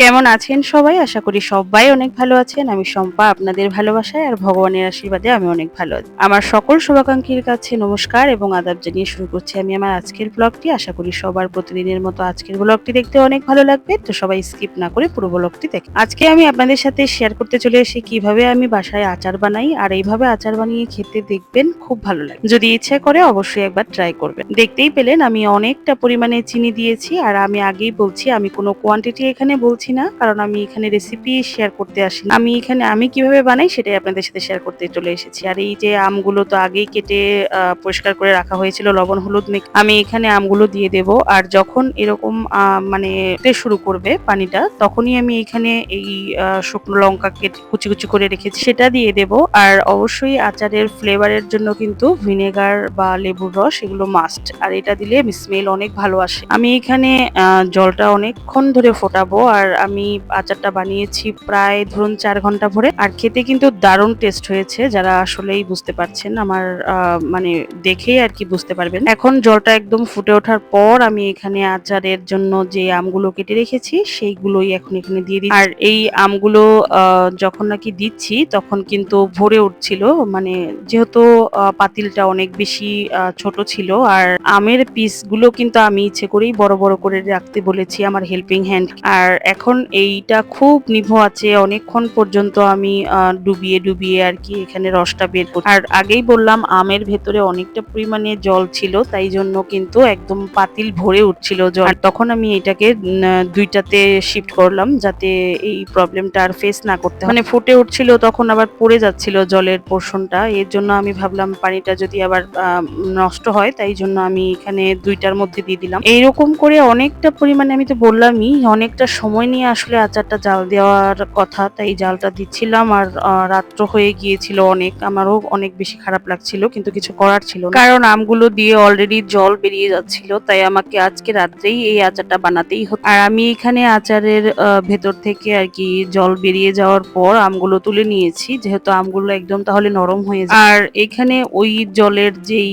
কেমন আছেন সবাই? আশা করি সবাই অনেক ভালো আছেন। আমি শম্পা, আপনাদের ভালোবাসায় আর ভগবানের আশীর্বাদে আমি অনেক ভালো আছি। আমার সকল শুভাকাঙ্ক্ষীর কাছে নমস্কার এবং আদাব জানিয়ে শুরু করছি আমি আমার আজকের ব্লগটি আশা করি সবার প্রতিদিনের মতো আজকের ব্লগটি দেখতে অনেক ভালো লাগবে। তো সবাই স্কিপ না করে পুরো ব্লগটি দেখে আজকে আমি আপনাদের সাথে শেয়ার করতে চলে এসে কীভাবে আমি বাসায় আচার বানাই আর এইভাবে আচার বানিয়ে খেতে দেখবেন খুব ভালো লাগে যদি ইচ্ছে করে অবশ্যই একবার ট্রাই করবেন। দেখতেই পেলেন আমি অনেকটা পরিমাণে চিনি দিয়েছি আর আমি আগেই বলছি, আমি কোনো কোয়ান্টিটি এখানে বলছি না, কারণ আমি এখানে রেসিপি শেয়ার করতে আসি। আমি এখানে আমি কীভাবে বানাই সেটাই আপনাদের সাথে শেয়ার করতে চলে এসেছি। আর এই যে আমগুলো তো আগেই কেটে পরিষ্কার করে রাখা হয়েছিল, লবণ, হলুদ মেখে আমি এখানে আমগুলো দিয়ে দেব। আর যখন এরকম মানে শুরু করবে পানিটা, তখনই আমি এখানে এই শুকনো লঙ্কা কেটে কুচি কুচি করে রেখেছি। সেটা দিয়ে দেব। আর অবশ্যই আচারের ফ্লেভারের জন্য কিন্তু ভিনেগার বা লেবুর রস এগুলো মাস্ট আর এটা দিলে স্মেল অনেক ভালো আসে। আমি এখানে জলটা অনেকক্ষণ ধরে ফোটাবো। আর আমি আচারটা বানিয়েছি প্রায় ধরুন চার ঘণ্টা ভরে। আর খেতে কিন্তু দারুণ টেস্ট হয়েছে, যারা আসলেই বুঝতে পারছেন। আমার মানে দেখেই আর কি বুঝতে পারবেন। এখন জলটা একদম ফুটে ওঠার পর আমি এখানে আচারের জন্য যে আমগুলো কেটে রেখেছি, সেইগুলোই এখন এখানে দিয়ে দিই আর এই আমগুলো যখন নাকি দিচ্ছি, তখন কিন্তু ভরে উঠছিল। মানে যেহেতু পাতিলটা অনেক বেশি ছোট ছিল, আর আমের পিসগুলো কিন্তু আমি ইচ্ছে করেই বড় বড় করে রাখতে বলেছি আমার হেল্পিং হ্যান্ড আর এখন এইটা খুব নিভো আছে। অনেকক্ষণ পর্যন্ত আমি ডুবিয়ে ডুবিয়ে আর কি এখানে রসটা বের করি আর আগেই বললাম, আমের ভেতরে অনেকটা পরিমাণে জল ছিল, তাই জন্য কিন্তু একদম পাতিল ভরে উঠছিল জল। তখন আমি এটাকে দুইটাতে শিফট করলাম, যাতে এই প্রবলেমটা আর ফেস না করতে মানে ফুটে উঠছিল, তখন আবার পড়ে যাচ্ছিল জলের পোর্শনটা এর জন্য আমি ভাবলাম, পানিটা যদি আবার নষ্ট হয়, তাই জন্য আমি এখানে দুইটার মধ্যে দিয়ে দিলাম। এইরকম করে অনেকটা পরিমাণে আমি তো বললামই, অনেকটা সময় নিয়ে আসলে আচারটা জাল দেওয়ার কথা, তাই জালটা দিচ্ছিলাম আর রাত্র হয়ে গিয়েছিল অনেক। আমারও অনেক বেশি খারাপ লাগছিল, কিন্তু কিছু করার ছিল কারণ আমগুলো দিয়ে অলরেডি জল বেরিয়ে যাচ্ছিল, তাই আমাকে আজকে রাত্রেই এই আচারটা বানাতেই হতো। আর আমি এখানে আচারের ভেতর থেকে আর কি জল বেরিয়ে যাওয়ার পর আমগুলো তুলে নিয়েছি, যেহেতু আমগুলো একদম তাহলে নরম হয়ে যায়। আর এখানে ওই জলের যেই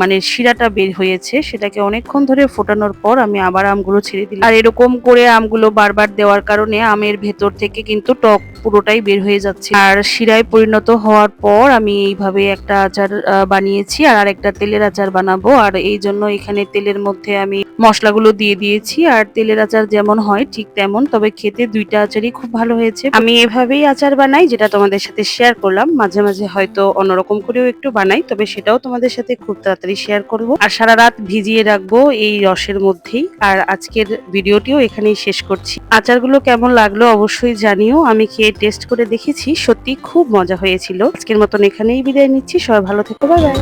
মানে শিরাটা বের হয়েছে, সেটাকে অনেকক্ষণ ধরে ফোটানোর পর আমি আবার আমগুলো ছেড়ে দিলাম। আর এরকম করে আমগুলো বারবার দেওয়ার কারণে আমের ভেতর থেকে কিন্তু টক পুরোটাই বের হয়ে যাচ্ছে। আর শিরায় পরিণত হওয়ার পর আমি এইভাবে একটা আচার বানিয়েছি আর আরেকটা তেলের আচার বানাবো। আর এই জন্য এখানে তেলের মধ্যে আমি মশলাগুলো দিয়ে দিয়েছি আর তেলের আচার যেমন হয় ঠিক তেমন, তবে খেতে দুইটা আচারই খুব ভালো হয়েছে। আমি এভাবেই আচার বানাই যেটা তোমাদের সাথে শেয়ার করলাম। মাঝে মাঝে হয়তো অন্যরকম করেও একটু বানাই, তবে সেটাও তোমাদের সাথে খুব তাড়াতাড়ি শেয়ার করব। আর সারা রাত ভিজিয়ে রাখব এই রসের মধ্যেই। আর আজকের ভিডিওটিও এখানেই শেষ করছি। আচারগুলো কেমন লাগল অবশ্যই জানিও। আমি খেয়ে টেস্ট করে দেখেছি। সত্যি খুব মজা হয়েছিল। আজকের মতন এখানেই বিদায় নিচ্ছি। সবাই ভালো থেকো। Bye bye